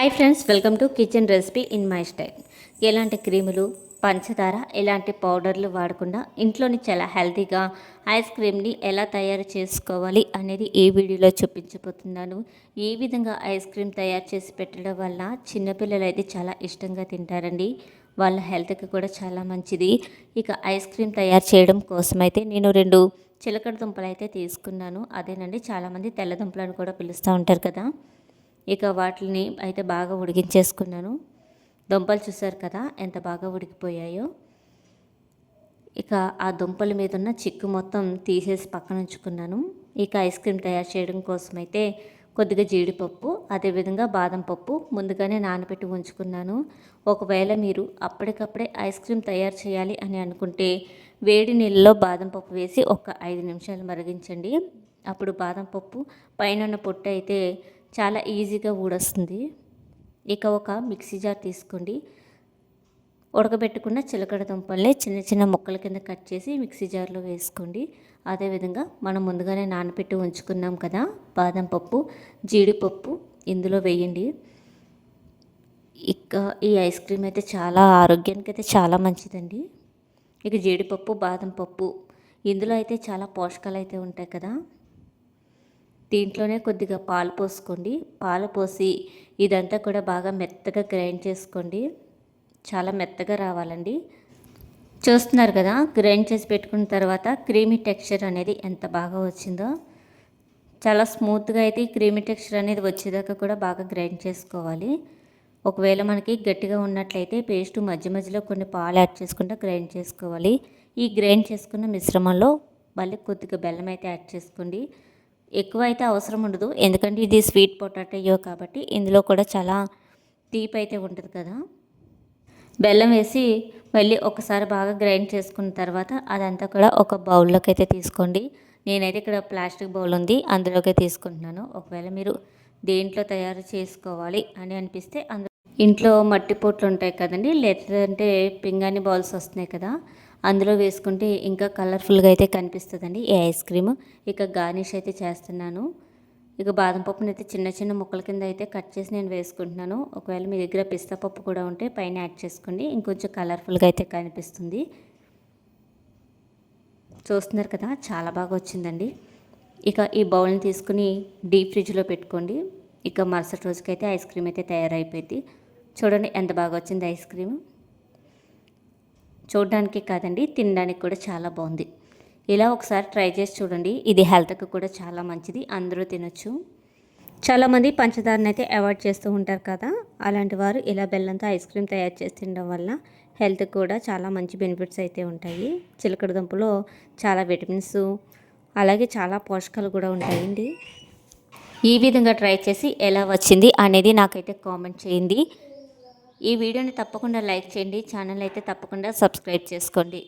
Hi friends welcome to kitchen recipe in my style ఎలాంటి క్రీములు పంచదార ఎలాంటి పౌడర్లు వాడకుండా ఇంట్లోని చాలా హెల్తీగా ఐస్ క్రీమ్ని ఎలా తయారు చేసుకోవాలి అనేది ఈ వీడియోలో చూపించబోతున్నాను. ఈ విధంగా ఐస్ క్రీమ్ తయారు చేసి పెట్టడం వల్ల చిన్నపిల్లలు అయితే చాలా ఇష్టంగా తింటారండి. వాళ్ళ హెల్త్కి కూడా చాలా మంచిది. ఇక ఐస్ క్రీమ్ తయారు చేయడం కోసమైతే నేను రెండు చిలకడ దుంపలు అయితే తీసుకున్నాను. అదేనండి చాలామంది తెల్ల అని కూడా పిలుస్తూ ఉంటారు కదా. ఇక వాటిని అయితే బాగా ఉడికించేసుకున్నాను. దుంపలు చూసారు కదా ఎంత బాగా ఉడికిపోయాయో. ఇక ఆ దుంపల మీద ఉన్న చిక్కు మొత్తం తీసేసి పక్కన ఉంచుకున్నాను. ఇక ఐస్ క్రీమ్ తయారు చేయడం కోసమైతే కొద్దిగా జీడిపప్పు అదేవిధంగా బాదం పప్పు ముందుగానే నానబెట్టి ఉంచుకున్నాను. ఒకవేళ మీరు అప్పటికప్పుడే ఐస్ క్రీమ్ తయారు చేయాలి అని అనుకుంటే వేడి నీళ్ళలో బాదం పప్పు వేసి ఒక ఐదు నిమిషాలు మరిగించండి. అప్పుడు బాదం పప్పు పైన పొట్టు అయితే చాలా ఈజీగా ఊడొస్తుంది. ఇక ఒక మిక్సీ జార్ తీసుకోండి. ఉడకబెట్టుకున్న చిలకడ దుంపల్ని చిన్న చిన్న ముక్కల కింద కట్ చేసి మిక్సీ జార్లో వేసుకోండి. అదేవిధంగా మనం ముందుగానే నానబెట్టి ఉంచుకున్నాం కదా బాదం పప్పు జీడిపప్పు ఇందులో వేయండి. ఇక ఈ ఐస్ క్రీమ్ అయితే చాలా ఆరోగ్యానికి అయితే చాలా మంచిదండి. ఇక జీడిపప్పు బాదం పప్పు ఇందులో అయితే చాలా పోషకాలు అయితే ఉంటాయి కదా. దీంట్లోనే కొద్దిగా పాలు పోసుకోండి. పాలు పోసి ఇదంతా కూడా బాగా మెత్తగా గ్రైండ్ చేసుకోండి. చాలా మెత్తగా రావాలండి. చూస్తున్నారు కదా గ్రైండ్ చేసి పెట్టుకున్న తర్వాత క్రీమీ టెక్స్చర్ అనేది ఎంత బాగా వచ్చిందో. చాలా స్మూత్గా అయితే ఈ క్రీమీ టెక్స్చర్ అనేది వచ్చేదాకా కూడా బాగా గ్రైండ్ చేసుకోవాలి. ఒకవేళ మనకి గట్టిగా ఉన్నట్లయితే పేస్ట్ మధ్య మధ్యలో కొన్ని పాలు యాడ్ చేసుకుంటూ గ్రైండ్ చేసుకోవాలి. ఈ గ్రైండ్ చేసుకున్న మిశ్రమంలో మళ్ళీ కొద్దిగా బెల్లం అయితే యాడ్ చేసుకోండి. ఎక్కువ అయితే అవసరం ఉండదు. ఎందుకంటే ఇది స్వీట్ పొటాటో కాబట్టి ఇందులో కూడా చాలా తీపి అయితే ఉంటుంది కదా. బెల్లం వేసి మళ్ళీ ఒకసారి బాగా గ్రైండ్ చేసుకున్న తర్వాత అదంతా కూడా ఒక బౌల్లోకి అయితే తీసుకోండి. నేనైతే ఇక్కడ ప్లాస్టిక్ బౌల్ ఉంది. అందులోకి తీసుకుంటున్నాను. ఒకవేళ మీరు దేంట్లో తయారు చేసుకోవాలి అని అనిపిస్తే అందులో ఇంట్లో మట్టి పొట్లు ఉంటాయి కదండి లేదంటే పింగాణి బౌల్స్ వస్తున్నాయి కదా అందులో వేసుకుంటే ఇంకా కలర్ఫుల్గా అయితే కనిపిస్తుందండి ఈ ఐస్ క్రీమ్. ఇక గార్నిష్ అయితే చేస్తున్నాను. ఇక బాదం పప్పుని అయితే చిన్న చిన్న ముక్కల కింద అయితే కట్ చేసి నేను వేసుకుంటున్నాను. ఒకవేళ మీ దగ్గర పిస్తా పప్పు కూడా ఉంటే పైన యాడ్ చేసుకోండి ఇంకొంచెం కలర్ఫుల్గా అయితే కనిపిస్తుంది. చూస్తున్నారు కదా చాలా బాగా వచ్చిందండి. ఇక ఈ బౌల్ని తీసుకుని డీప్ ఫ్రిడ్జ్లో పెట్టుకోండి. ఇక మరుసటి రోజుకైతే ఐస్ క్రీమ్ అయితే తయారైపోయింది. చూడండి ఎంత బాగా వచ్చింది ఐస్ క్రీమ్. చూడడానికి కాదండి తినడానికి కూడా చాలా బాగుంది. ఇలా ఒకసారి ట్రై చేసి చూడండి ఇది హెల్త్కి కూడా చాలా మంచిది అందరూ తినొచ్చు. చాలామంది పంచదారని అయితే అవాయిడ్ చేస్తూ ఉంటారు కదా అలాంటి వారు ఇలా బెల్లంతో ఐస్ క్రీమ్ తయారు చేసి తినడం వల్ల హెల్త్కి కూడా చాలా మంచి బెనిఫిట్స్ అయితే ఉంటాయి. చిలకడ దుంపలో చాలా విటమిన్స్ అలాగే చాలా పోషకాలు కూడా ఉంటాయండి. ఈ విధంగా ట్రై చేసి ఎలా వచ్చింది అనేది నాకైతే కామెంట్ చేయండి. ఈ వీడియోని తప్పకుండా లైక్ చేయండి. ఛానల్ అయితే తప్పకుండా సబ్స్క్రైబ్ చేసుకోండి.